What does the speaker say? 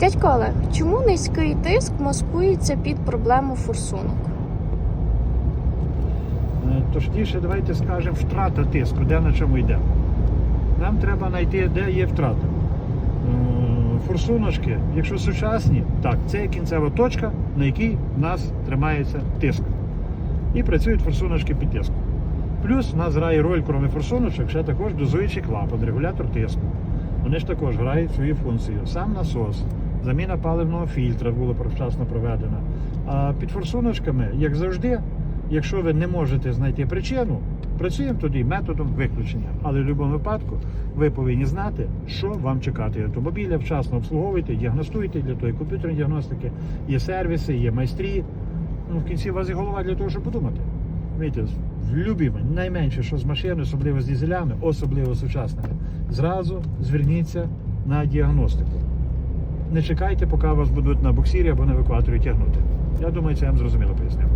Дядько Олег, чому низький тиск маскується під проблему форсунок? Е, Точніше, давайте скажемо втрата тиску, де на чому йде. Нам треба знайти, де є втрата. Е, Форсуночки, якщо сучасні, так, це кінцева точка, на якій в нас тримається тиск. І працюють форсуночки під тиском. Плюс в нас грає роль, крім форсуночок, ще також дозуючий клапан, регулятор тиску. Вони ж також грають свою функцію. Сам насос, заміна паливного фільтра була вчасно проведена. А під форсуночками, як завжди, якщо ви не можете знайти причину, працюємо тоді методом виключення. Але в будь-якому випадку ви повинні знати, що вам чекати. Автомобіля вчасно обслуговуйте, діагностуйте для тої комп'ютерної діагностики, є сервіси, є майстрі. Ну, в кінці у вас є голова для того, щоб подумати. Видите, любимо, найменше, що з машиною, особливо з дізелями, особливо сучасними, зразу зверніться на діагностику. Не чекайте, поки вас будуть на буксирі або на евакуаторі тягнути. Я думаю, це я вам зрозуміло пояснив.